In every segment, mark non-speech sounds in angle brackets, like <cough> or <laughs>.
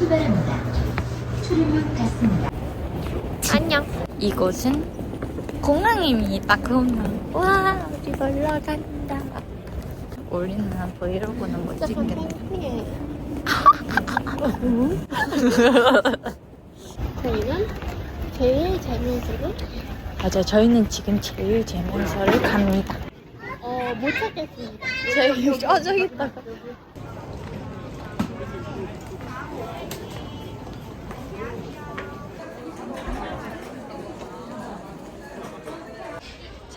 출발합니다. 출입문 닫습니다. 안녕. 이곳은 공항입니다. 공항. 와, 우리 놀러 간다. 우리는 브이로그는 못 찍겠네. <laughs> 저희는 제일 재미있는 맞아, 저희는 지금 제일 재밌어를 갑니다. 어, 못 찾겠습니다. 제일 쪄져있다.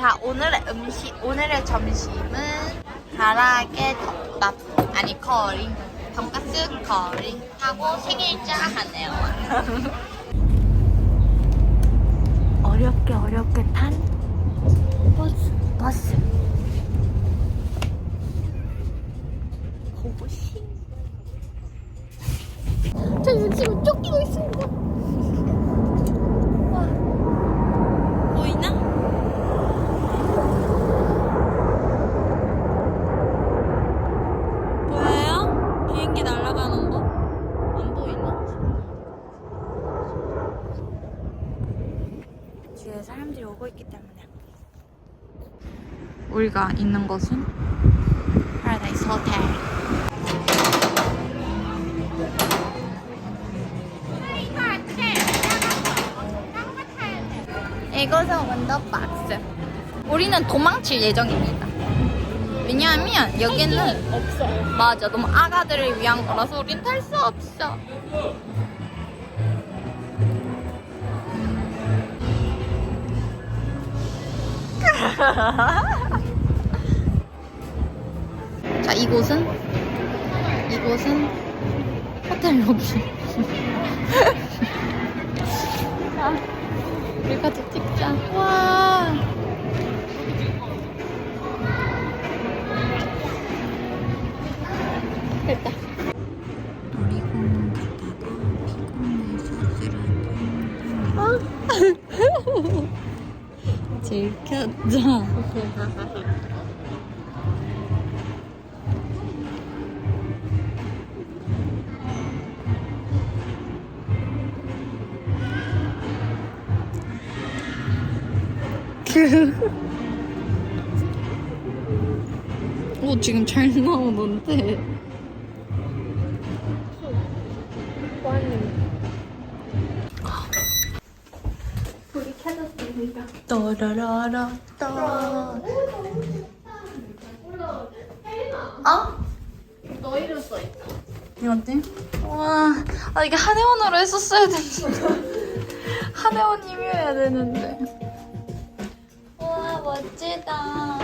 자, 오늘의 음식, 오늘의 점심은 가라게 덮밥, 아니 커리, 돈가스 커리 하고 생일자 하네요. <laughs> 어렵게 어렵게 탄 버스, 버스. 고고싱. 저는 지금 쫓기고 있습니다. 보이나? 보여요? 비행기 날아가는 거? 안 보이나? 뒤에 사람들이 오고 있기 때문에 우리가 있는 곳은 파라다이스 호텔 이곳은 원더박스. 우리는 도망칠 예정입니다. 왜냐하면 여기는 없어요. 맞아 너무 아가들을 위한 거라서 우린 탈 수 없어. <laughs> 자 이곳은 이곳은 호텔 로비. 아, 우리 같이 찍자. 와. 됐다. 놀이공원 갔다가 피곤해서 쓰러졌다. 들켰죠? 오 지금 잘 나오는데 우리 찾았습니다. 따라라라 따. 어? 너 이름 써있다. 이건데? 와, 아 이게 한혜원으로 했었어야 <laughs> 되는데. 한혜원 님이어야 되는데. 와 멋지다.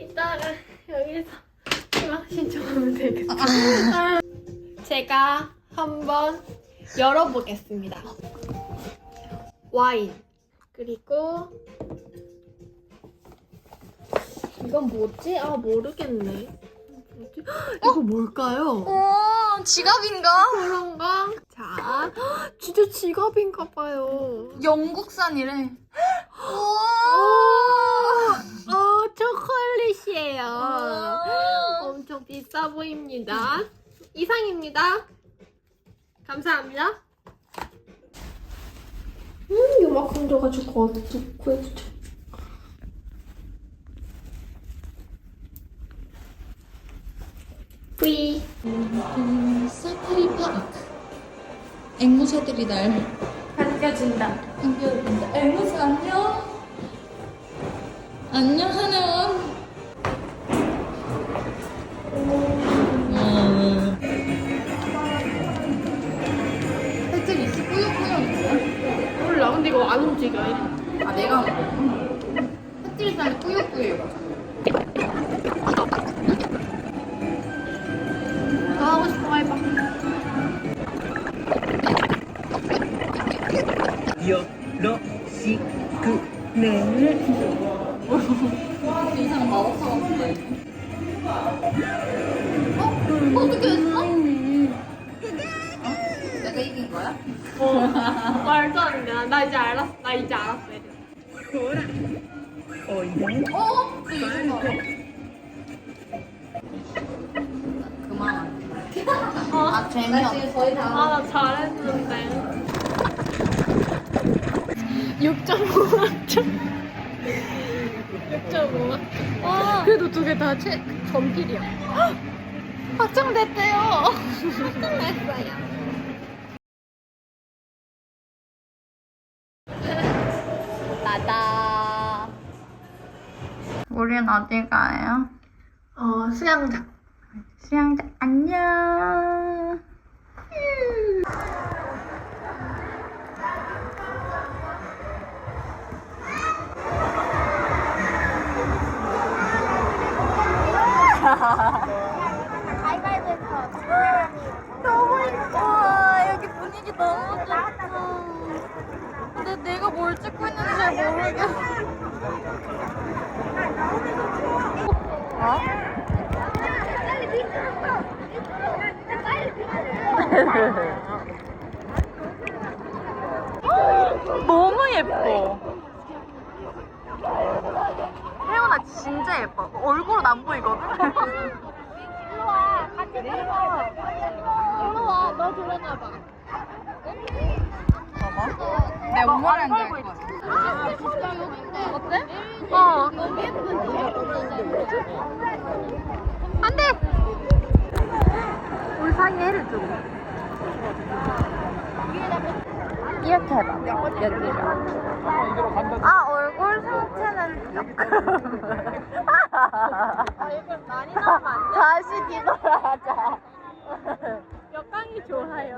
이따가 여기서 희망 신청하면 되겠다. 아, <laughs> 제가 한번 열어보겠습니다. 와인 그리고 이건 뭐지? 아 모르겠네. 뭐지? <gasps> 이거 뭘까요? 오 지갑인가? 그런가? 자, 진짜 지갑인가 봐요. 영국산이래. 오, 오. 어, 초콜릿이에요. 아. 엄청 비싸 보입니다. 이상입니다. 감사합니다. 음, 요만큼 줘가지고 어떻게 구해주죠? 뿌이. 사파리 파크. 앵무새들이 날 반겨준다. 반겨준다. 앵무새 안녕. 안녕 한혜원. 음. 혜택이 이렇게 꾸역꾸역 몰라, 근데 이거 안 움직여. 아 내가 햇질이 살이 꾸역꾸역 요러시크네 이상 마법사 같은데 어? 어떻게 했어? 어? 내가 이긴 거야? 말도 안 돼. 나 이제 알았어. 나 이제 알았어. 얘들아. 오이네 어? 이거 이거 그만 아 재미없어. 아, 나 잘했는데. 6.5 만점. 6.5 만점. 와 그래도 두 개다 전필이야. 확정됐대요. 확정됐어요. 나다. 우린 어디 가요? 어, 수영장. 수영장 안녕. 너무 이뻐. 여기 분위기 너무 좋다. 근데 내가 뭘 찍고 있는지 잘 모르겠어. 어? <laughs> 너무 예뻐. 혜원아 진짜 예뻐. 얼굴은 안 보이거든. <laughs> 일로 와, 같이 들어. 일로 와, 너 들어가봐. 봐봐. 내 엄마를 앉을 거야. 어때? 어. 너무 예쁜데. 안 돼! 우리 사이에 해를 주고. 이렇게 해봐. 여기를. 아, 얼 굴 상태는 조금. 얼굴 많이 나오면 안 돼. 다시 뒤돌아가자. 역광이 좋아요.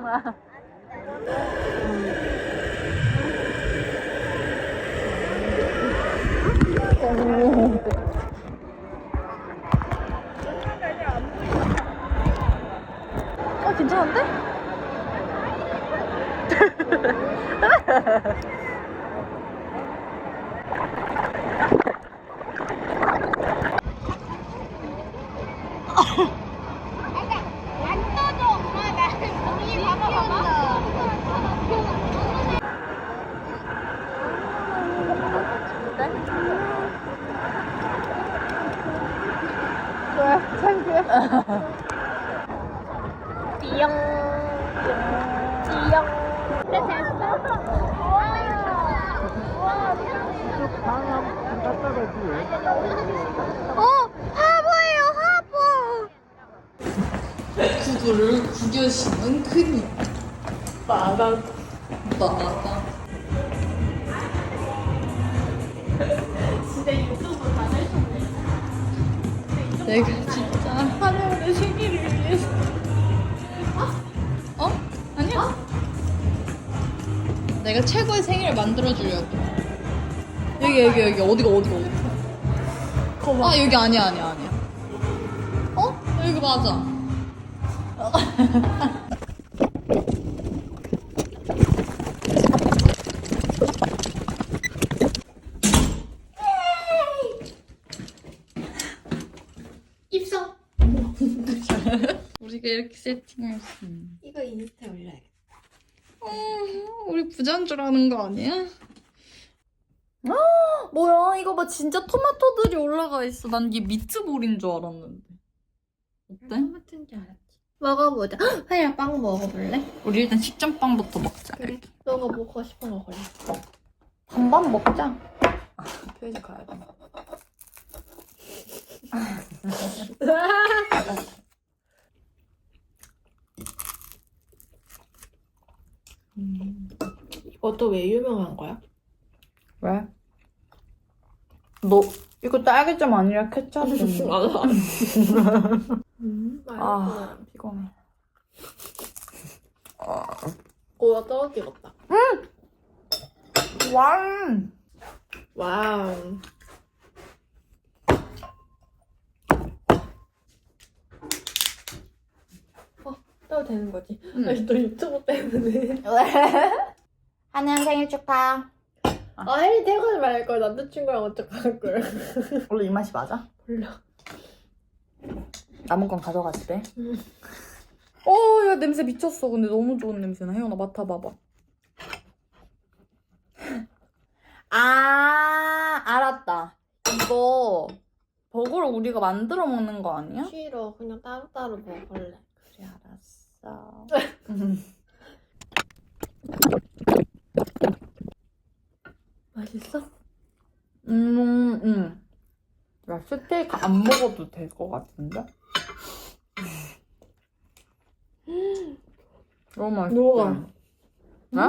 어, 괜찮은데? <laughs> 어, 화보예요, 화보. 구두를 구겨 신은 그니 마다. 마다 진짜 유튜브 다내셨네. 내가 진짜 하려는 생일을 위해서. 어? 아니야. 내가 최고의 생일을 만들어주려고 여기 여기 여기 어디가 어디가 어디가 아 여기 아니야 아니야 아니야 어? 여기 맞아 <laughs> 입성. <laughs> 우리가 이렇게 있는 이거 인스타에 올려야겠다. 어, 우리 부자인 거 아니야? 뭐야 이거 봐 진짜 토마토들이 올라가 있어 난 이게 미트볼인 줄 알았는데 어때? 같은 줄 알았지. 먹어보자. 하야 빵 먹어볼래? 우리 일단 식전빵부터 먹자 그래. 너가 먹고 싶은 거 골라. 반반 먹자 표지 가야 돼 <laughs> 이것도 왜 유명한 거야? 왜? 너 이거 딸기잼 아니라 케찹이지 맞아. 음, 아 피곤해 고가 떨어지겠다. 왕 와우. 어, 떠도 되는 거지? 응. 아니, 너 유튜브 때문에. <laughs> 한현 생일 축하. 아, 혜리 태어나지 말걸. 남자친구랑 어떡할 걸. 원래 이 맛이 맞아? 몰라. 남은 건 가져가지 돼. 응. 어, 야 냄새 미쳤어. 근데 너무 좋은 냄새나. 혜연아 맡아봐봐. 아, 알았다. 이거 버거를 우리가 만들어 먹는 거 아니야? 싫어. 그냥 따로따로 먹을래. 그래, 알았어. <laughs> 맛있어? 음, 음. 야, 스테이크 안 먹어도 될 것 같은데? 너무 맛있어. 녹아. 네?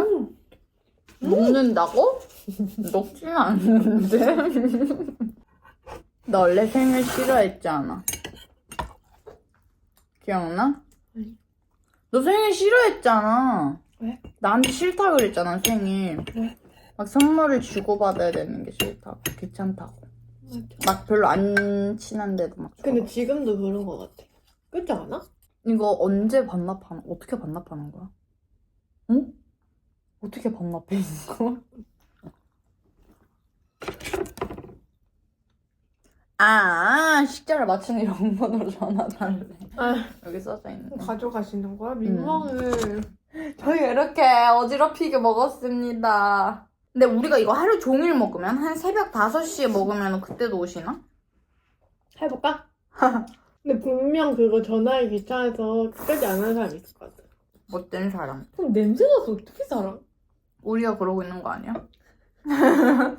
먹는다고? 먹지는 않는데. 너 원래 생일 싫어했잖아. 기억나? 아니. 너 생일 싫어했잖아. 왜? 나한테 싫다 그랬잖아, 생일. 왜? 막 선물을 주고받아야 되는 게 싫다고. 귀찮다고. 막 별로 안 친한데도 막. 근데 줘봐. 지금도 그런 거 같아. 그렇지 않아? 이거 언제 반납하는, 어떻게 반납하는 거야? 응? 어떻게 반납해, 이거? 아, 식자를 맞추는 이런 번호로 전화 달래. 아, 여기 써져 있는. 가져가시는 거야? 민망해. 저희 이렇게 어지럽히게 먹었습니다. 근데 우리가 이거 하루 종일 먹으면 한 새벽 5시에 먹으면 그때도 오시나? 해볼까? <laughs> 근데 분명 그거 전화하기 귀찮아서 끝까지 안 하는 사람 있을 것 같아. 못된 사람. 그럼 냄새 나서 어떻게 살아? 우리가 그러고 있는 거 아니야? <laughs>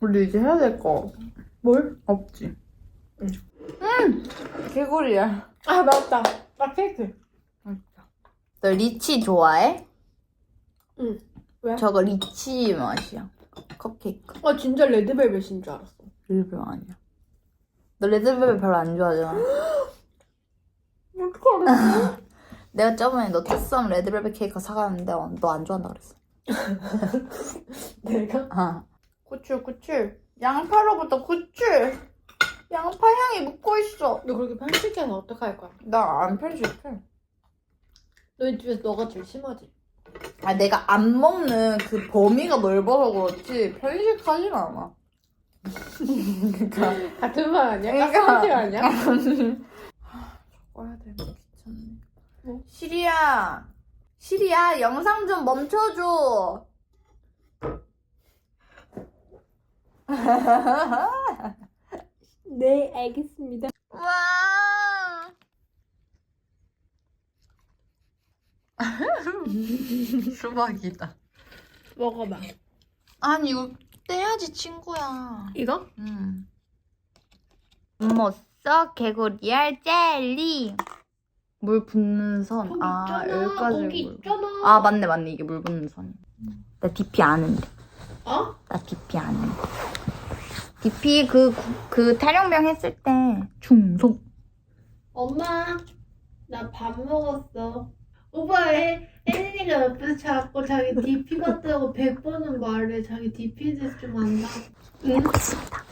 우리 이제 해야 될 거 뭘? 없지? 응. 음! 개구리야. 아, 맞다. 나 케이크. 너 리치 좋아해? 응. 왜? 저거 리치 맛이야. 컵케이크. 아, 진짜 레드벨벳인 줄 알았어. 일병 아니야. 너 레드벨벳 별로 안 좋아하잖아. <gasps> 어떻게 알았어? <laughs> 내가 저번에 너 투썸 레드벨벳 케이크 사갔는데 너 안 좋아한다 그랬어. <laughs> 내가? 아. 고추, 고추. 양파로부터 고추. 양파 향이 묻고 있어. 너 그렇게 편식해서 어떡할 거야? 나 안 편식해. 너희 집에서 너가 제일 심하지? 아 내가 안 먹는 그 범위가 넓어서 그렇지 편식하진 않아. <laughs> 그러니까 같은 말 아니야? 그러니까. 가스라이팅 아니야? 꺼야 되는 귀찮네. 뭐? 시리야, 시리야 영상 좀 멈춰줘. <laughs> 네, 알겠습니다. 와. <laughs> 수박이다. 먹어봐. 아니 이거 떼야지 친구야. 이거? 응. 못써 개구리 알 젤리. 물 붓는 선. 아 여기까지 물. 있잖아. 아 맞네 맞네 이게 물 붓는 선. 나 DP 아는데. 어? 나 DP 아는데. DP 그그 탈영병 했을 때 중성. 엄마, 나 밥 먹었어. 오빠 왜 혜린이가 옆에서 자꾸 자기 DP 같다고 100번은 말해. 자기 대해서 좀 안다. 응? 먹었습니다.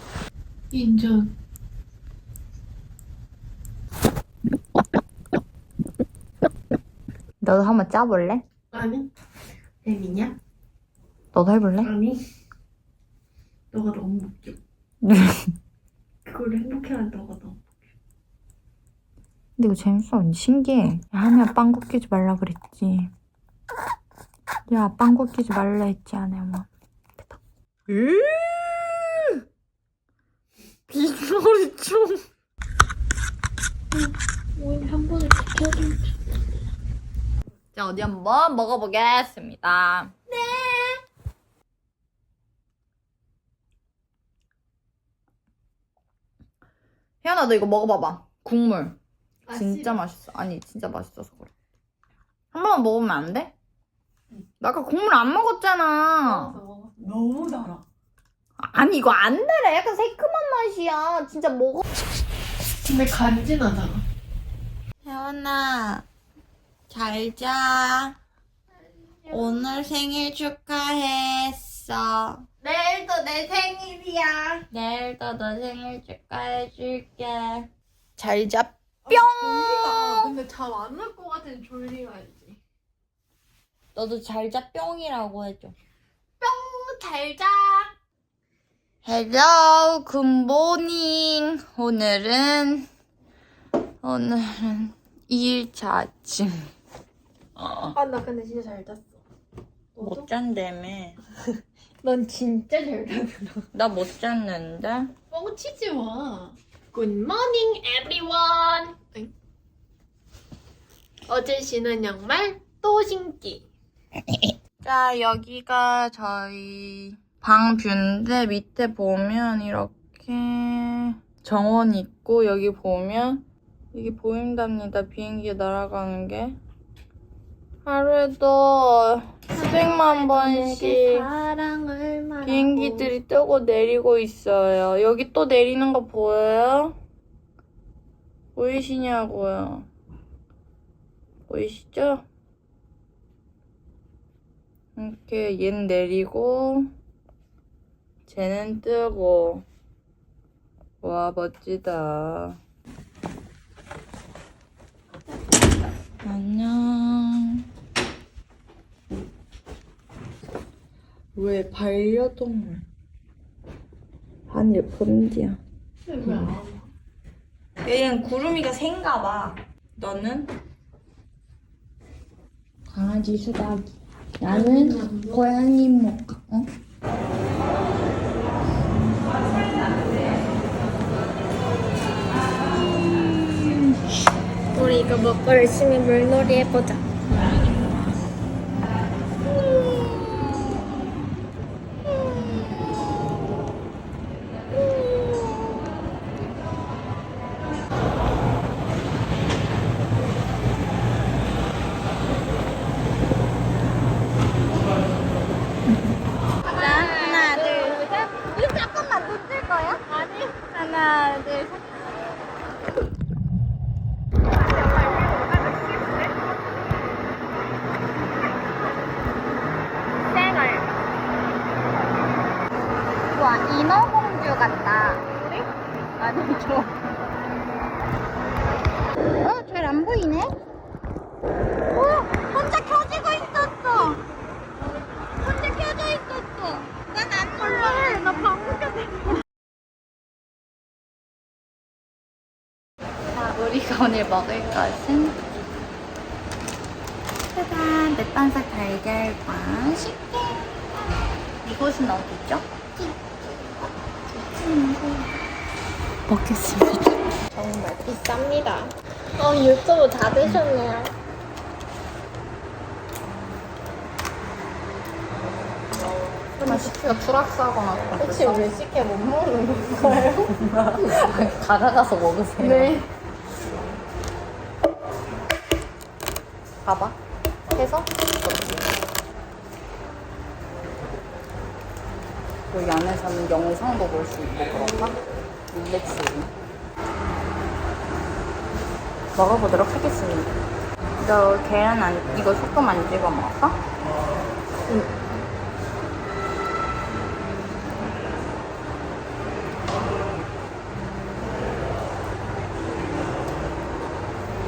인정. 너도 한번 짜볼래? 아니. 재밌냐? 너도 해볼래? 아니. 너가 너무 웃겨. <laughs> 그걸 너가 너무. 근데 이거 재밌어. 신기해. 야, 하면 빵 굽히지 말라 그랬지. 야, 빵 굽히지 말라 했지, 안 해, 뭐. 됐다. 비주얼이 좀. 오늘 한 번에 지켜줘. 자, 어디 한번 먹어보겠습니다. 네. 혜연아, 너 이거 먹어봐봐. 국물. 진짜 맛있어. 아니, 진짜 맛있어서 그래. 한 번만 먹으면 안 돼? 나 아까 국물 안 먹었잖아. 너무 달아. 아니, 이거 안 달아. 약간 새콤한 맛이야. 진짜 먹어. 근데 간지나잖아. 혜원아, 잘 자. 오늘 생일 축하했어. 내일도 내 생일이야. 내일도 너 생일 축하해줄게. 잘 자, 뿅! 졸리다. 근데 잠 안 올 것 같은 졸리가야지. 너도 잘 자, 뿅이라고 해줘. 뿅, 잘 자. 헬로, 굿모닝. 오늘은, 오늘은 2일차 아침. 아, 나 근데 진짜 잘 잤어. 너도? 못 잔다며. <laughs> 넌 진짜 잘 잤어. 나 못 잤는데. 뻥치지 마. Good morning, everyone. 응? 어제 신은 양말 또 신기. 자, 여기가 저희 방 뷰인데 밑에 보면 이렇게 정원 있고 여기 보면 이게 보인답니다. 비행기 날아가는 게. 하루에도 수백만 번씩. 비행기들이 뜨고 내리고 있어요. 여기 또 내리는 거 보여요? 보이시냐고요? 보이시죠? 이렇게 얜 내리고 쟤는 뜨고 와 멋지다. 안녕. 왜 반려동물? 하늘 본디야. 얘는 구름이가 새인가 봐. 너는? 강아지 수박이. 나는 고양이 모카. 어? 우리 이거 먹고 열심히 물놀이 해보자. 자, 와, 인어공주 같다. 우리? 아니, 저. 어, 잘 안 보이네? 어, 혼자 켜지고 있었어. 혼자 켜져 있었어. 난안 눌러. 나 방금. 자, 우리가 오늘 먹을 것은 짜잔, 넷반석 달걀과 식혜. 이곳은 어디죠? 먹겠습니다. 정말 비쌉니다. 어, 유튜브 다 되셨네요. 맛있어. 불악사거나 혹시 왜 식혜 못 먹는 건가요? 다가가서 먹으세요. 네. 봐봐. 해서 안에서는 영상도 볼 수 있고 그런가? 릴렉스. 먹어보도록 하겠습니다. 너 계란 안, 이거 소금 안 찍어 먹을까?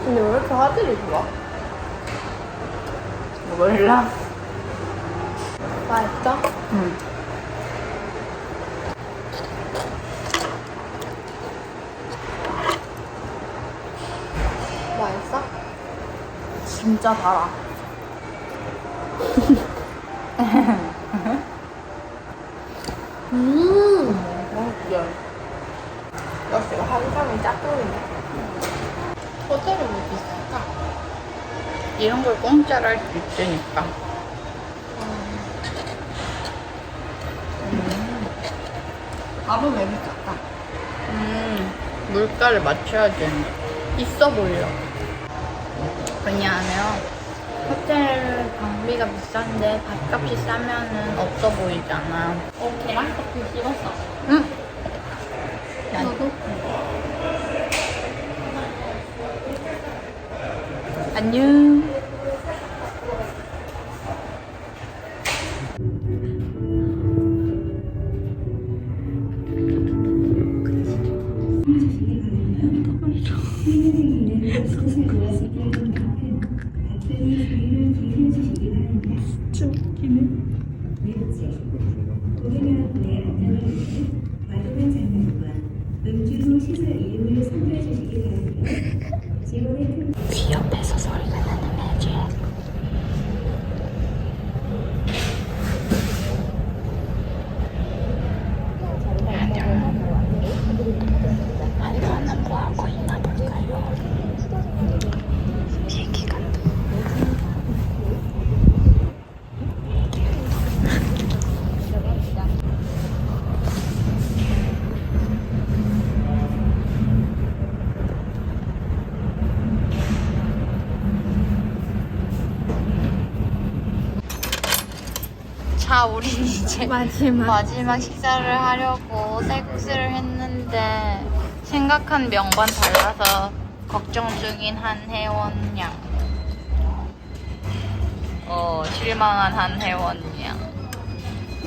근데 왜 이렇게 화질이 좋아? 몰라. 맛있어? 응. 맛있어? 진짜 달아. 음. 맛있지? 역시 한상이 짝꿍이네. 호텔은 왜 비쌀까? 이런 걸 공짜로 할 수 있으니까. 밥은 왜 비쌀까? 음, 물가를 맞춰야 되는데. 있어 보여. 왜냐하면 호텔 방비가 비싼데 밥값이 싸면은 없어 보이잖아. 어, 계란커피 씹었어. 응. 너도? 안녕. 귀 옆에서 소리가 나는 간 자, 우리 이제 마지막. 마지막 식사를 하려고 쌀국수를 했는데 생각한 명반 달라서 걱정 중인 한혜원 양. 어, 실망한 한혜원 양.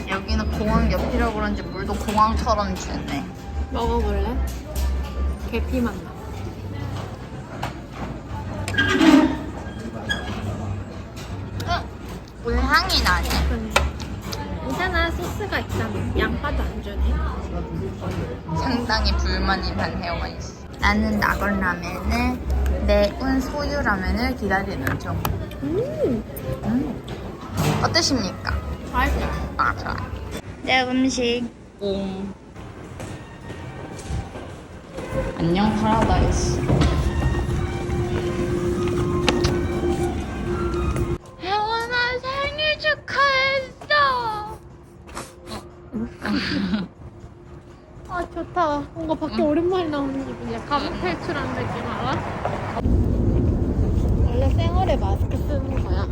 여기는 공항 옆이라 그런지 물도 공항처럼 주네. 먹어볼래? 계피 맛 나. 응, 물 향이 나네. 괜찮아 소스가 있잖아. 양파도 안 주네. 상당히 불만이 한혜원 씨. 나는 나걸라면을 매운 소유 라면을 기다리는 중. 음. 어떠십니까? 맛있어. 아, 좋아. 내 음식. 옹. 안녕, 파라다이스. 아 좋다. 뭔가 밖에 오랜만에 나오는 기분이야. 감옥 탈출한 느낌 알아? 원래 생얼에 마스크 쓰는 거야.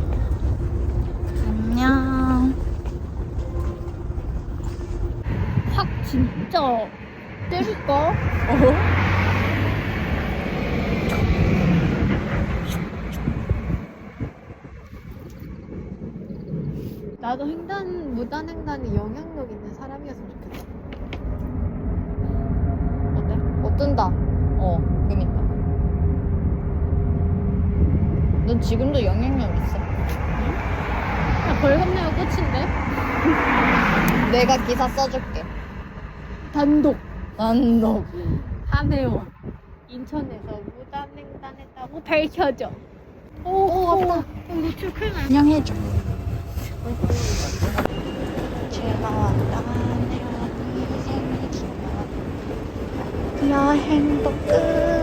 안녕. 확 진짜 때릴까? 나도 횡단 무단 횡단에 영향력 있는 사람이었으면 좋겠다. 어때? 어떤다. 어, 그니까. 넌 지금도 영향력 있어. 야, 벌금 내가 끝인데? <laughs> 내가 기사 써줄게. 단독 단독. 한해원 인천에서 무단 횡단했다고 밝혀져. 오, 오 아빠. 노출 큰일 날. 안녕해줘. 제가 왔다 축하. 야 행복 끝.